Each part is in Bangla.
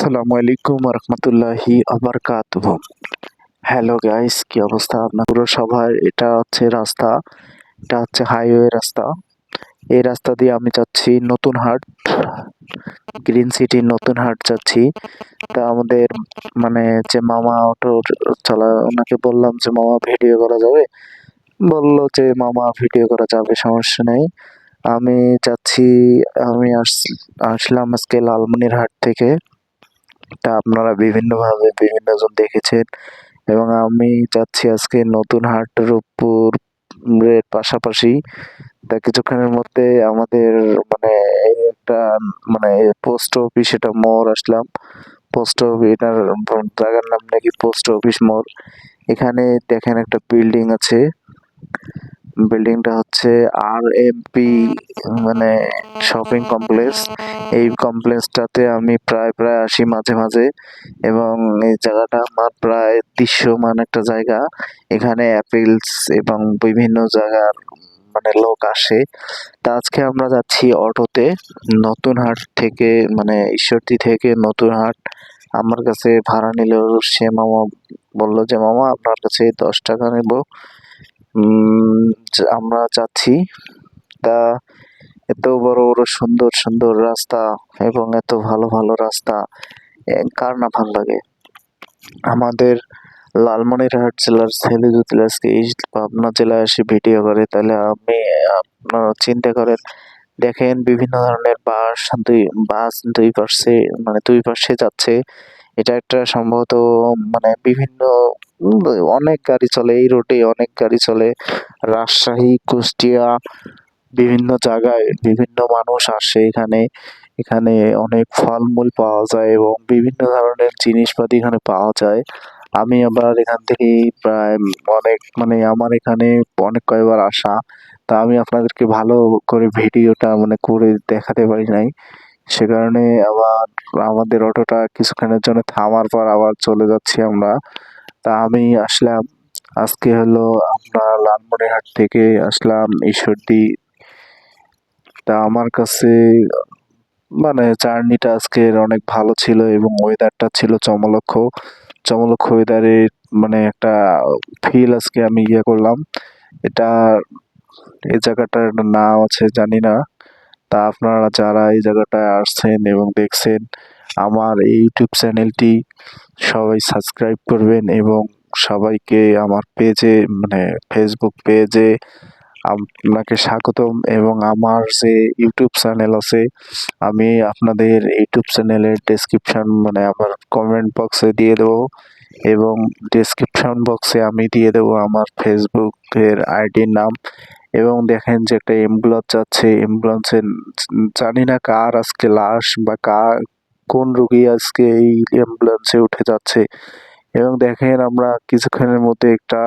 আসসালামু আলাইকুম রহমতুল্লাহি আবরকাতুহ হ্যালো গাইস কি অবস্থা আপনার? পুরো সবার এটা হচ্ছে রাস্তা, এটা হচ্ছে হাইওয়ে রাস্তা। এই রাস্তা দিয়ে আমি যাচ্ছি নতুন হাট গ্রিন সিটি নতুন হাট যাচ্ছি। তা আমাদের মানে যে মামা অটো চালা, ওনাকে বললাম যে মামা ভিডিও করা যাবে। বলল যে মামা ভিডিও করা যাবে, সমস্যা নেই। আমি যাচ্ছি, আমি আস- আসলাম আজকে লালমনির হাট থেকে। তা আপনারা বিভিন্নভাবে বিভিন্ন জন দেখেছেন এবং আমি যাচ্ছি আজকে নতুন হাট উপর এর পাশাপাশি তা কিছুক্ষণের মধ্যে আমাদের মানে একটা মানে পোস্ট অফিস এটা মোড় আসলাম। পোস্ট অফিস এটার জায়গার নাম নাকি পোস্ট অফিস মোড়। এখানে দেখেন একটা বিল্ডিং আছে। বিল্ডিংটা হচ্ছে আর এমপি মানে শপিং কমপ্লেক্স এই কমপ্লেক্সটাতে আমি প্রায় প্রায় আসি মাঝে মাঝে এবং এই জায়গাটা আমার প্রায় দৃশ্যমান একটা জায়গা। এখানে অ্যাপেলস এবং বিভিন্ন জায়গার মানে লোক আসে। তা আজকে আমরা যাচ্ছি অটোতে। নতুন হাট থেকে মানে ঈশ্বরদী থেকে নতুন হাট। আমার কাছে ভাড়া নিল সে মামা বলল যে, মামা, আপনার কাছে দশ টাকা নেব। আমরা যাচ্ছি, তা এত বড় বড় সুন্দর সুন্দর রাস্তা এবং এত ভালো ভালো রাস্তা কার না ভালো লাগে? আমাদের লালমনিরহাট জেলার ছেলে যদি আজকে এই পাবনা জেলায় এসে ভিডিও করে, তাহলে আমি আপনারা চিন্তা করেন, দেখেন বিভিন্ন ধরনের বাস দুই বাস দুই পাশে মানে দুই পাশে যাচ্ছে এটা একটা সম্ভবত মানে বিভিন্ন, অনেক গাড়ি চলে, এই রোডে অনেক গাড়ি চলে। রাজশাহী, কুষ্টিয়া, বিভিন্ন জায়গায় বিভিন্ন মানুষ আসে এখানে। এখানে অনেক ফলমূল পাওয়া যায় এবং বিভিন্ন ধরনের জিনিসপাতি এখানে পাওয়া যায়। আমি আবার এখান থেকে প্রায় অনেক মানে আমার এখানে অনেক কয়েকবার আসা। তা আমি আপনাদেরকে ভালো করে ভিডিওটা মানে করে দেখাতে পারি নাই। সে কারণে আবার আমাদের অটোটা কিছুক্ষণের জন্য থামার পর আবার চলে যাচ্ছি আমরা। তা আমি আসলাম। আজকে হলো আমরা লালমনিরহাট থেকে আসলাম ঈশ্বরদী। তা আমার কাছে মানে জার্নিটা আজকের অনেক ভালো ছিল এবং ওয়েদারটা ছিল চমলক্ষ। চমলক্ষ ওয়েদারে মানে একটা ফিল আজকে আমি ইয়ে করলাম। এটা এই জায়গাটার নাম আছে জানি না। তা আপনারা যারা এই জায়গাটায় আসছেন এবং দেখছেন, আমার এই ইউটিউব চ্যানেলটি সবাই সাবস্ক্রাইব করবেন এবং সবাইকে আমার পেজে মানে ফেসবুক পেজে আপনাকে স্বাগতম এবং আমার যে ইউটিউব চ্যানেল আছে, আমি আপনাদের ইউটিউব চ্যানেলের ডেসক্রিপশন মানে আমার কমেন্ট বক্সে দিয়ে দেবো এবং ডেসক্রিপশন বক্সে আমি দিয়ে দেবো আমার ফেসবুকের আইডির নাম। এবং দেখেন যে একটা অ্যাম্বুলেন্স যাচ্ছে অ্যাম্বুলেন্সের জানি না কার আজকে লাশ বা কার, কোন রুগী আজকে এই অ্যাম্বুলেন্সে উঠে যাচ্ছে। এবং দেখেন আমরা কিছুক্ষণের মধ্যে একটা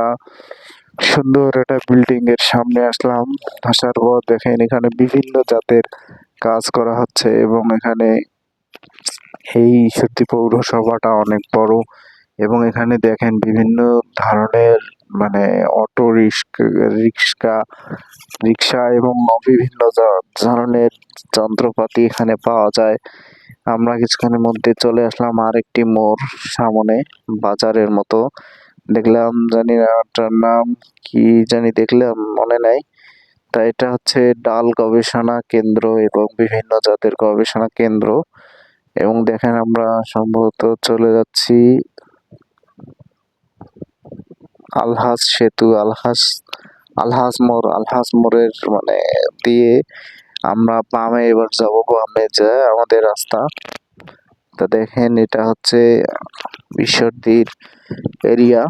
সুন্দর একটা বিল্ডিং এর সামনে আসলাম। আসার পর দেখেন এখানে বিভিন্ন জাতের কাজ করা হচ্ছে এবং এখানে এই সত্যি পৌরসভাটা অনেক বড়। এবং এখানে দেখেন বিভিন্ন ধরনের মানে অটো রিক্সা রিক্সা এবং বিভিন্ন ধরনের যন্ত্রপাতি এখানে পাওয়া যায়। আমরা কিছুক্ষণের মধ্যে চলে আসলাম আরেকটি মোড় সামনে, বাজারের মতো। দেখলাম জানি না ওটার নাম কি জানি, দেখলাম মনে নাই। তা এটা হচ্ছে ডাল গবেষণা কেন্দ্র এবং বিভিন্ন জাতের গবেষণা কেন্দ্র। এবং দেখেন আমরা সম্ভবত চলে যাচ্ছি আলহাজ সেতু, আলহাজ আলহাজ মোড়, আলহাজ মোড়ের মানে দিয়ে আমরা বামে এবার যাব, বামে যায় আমাদের রাস্তা। তা দেখেন, এটা হচ্ছে ঈশ্বরদীর এরিয়া।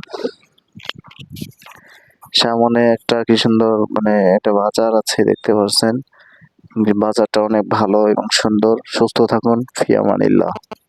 সামনে একটা কি সুন্দর মানে একটা বাজার আছে, দেখতে পাচ্ছেন। বাজারটা অনেক ভালো এবং সুন্দর। সুস্থ থাকুন, ফিয়ামানিল্লাহ।